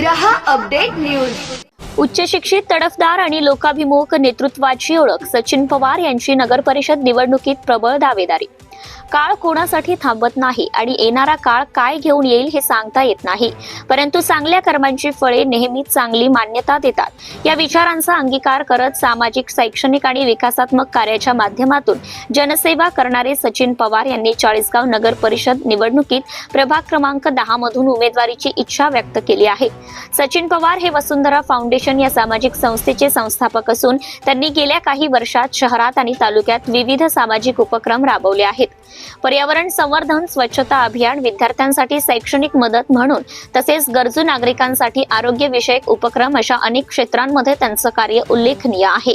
रहा update news. उच्च शिक्षित तडफदार आणि लोकाभिमुख नेतृत्वाची ओळख सचिन पवार यांची नगर परिषद निवडणुकीत प्रबळ दावेदारी. काळ कोणासाठी थांबत नाही आणि येणारा काळ काय घेऊन येईल हे सांगता येत नाही. परंतु चांगल्या कर्मांची फळे नेहमीच चांगली मान्यता देतात. या विचारांचा अंगीकार करत सामाजिक शैक्षणिक आणि विकासात्मक कार्याच्या माध्यमातून जनसेवा करणारे सचिन पवार यांनी चाळीसगाव नगर परिषद निवडणुकीत प्रभाग क्रमांक दहा मधून उमेदवारीची इच्छा व्यक्त केली आहे. सचिन पवार हे वसुंधरा फाउंडेशन या सामाजिक संस्थेचे संस्थापक असून त्यांनी गेल्या काही वर्षात शहरात आणि तालुक्यात विविध सामाजिक उपक्रम राबवले आहेत. पर्यावरण संवर्धन स्वच्छता अभियान विद्यार्थ्यांसाठी शैक्षणिक मदत म्हणून तसेच गरजू नागरिकांसाठी आरोग्य विषयक उपक्रम अशा अनेक क्षेत्रांमध्ये त्यांचं कार्य उल्लेखनीय आहे.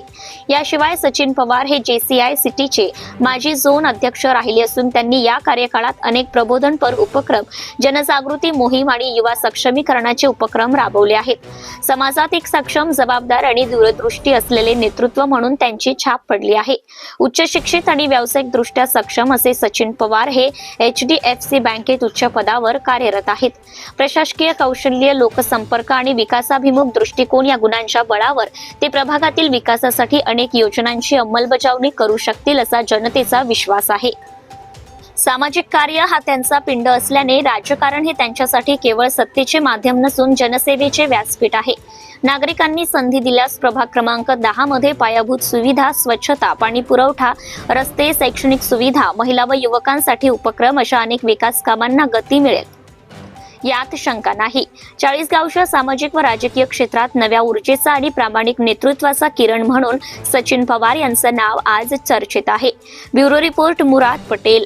याशिवाय सचिन पवार हे जेसीआय सिटीचे माजी झोन अध्यक्ष राहिले असून त्यांनी या कार्यकाळात अनेक प्रबोधनपर उपक्रम जनजागृती मोहीम आणि युवा सक्षमीकरणाचे उपक्रम राबवले आहेत. समाजात एक सक्षम जबाबदार आणि दूरदृष्टी असलेले नेतृत्व म्हणून त्यांची छाप पडली आहे. उच्च शिक्षित आणि व्यावसायिक दृष्ट्या सक्षम असे सचिन पवार हे एच डी एफ सी बँकेत उच्च पदावर कार्यरत आहेत. प्रशासकीय कौशल्य लोकसंपर्क आणि विकासाभिमुख दृष्टिकोन या गुणांच्या बळावर ते प्रभागातील विकासासाठी अनेक योजनांची अंमलबजावणी करू शकतील असा जनतेचा विश्वास आहे. सामाजिक कार्य हा त्यांचा पिंड असल्याने राजकारण हे त्यांच्यासाठी केवळ सत्तेचे माध्यम नसून जनसेवेचे व्यासपीठ आहे. नागरिकांनी संधी दिल्यास प्रभाग क्रमांक दहा मध्ये पायाभूत सुविधा स्वच्छता पाणी पुरवठा रस्ते शैक्षणिक सुविधा महिला व युवकांसाठी उपक्रम अशा अनेक विकास कामांना गती मिळेल. यात शंका नाही. चाळीसगावच्या सामाजिक व राजकीय क्षेत्रात नव्या ऊर्जेचा आणि प्रामाणिक नेतृत्वाचा किरण म्हणून सचिन पवार यांचं नाव आज चर्चेत आहे. Bureau report Murad Patel.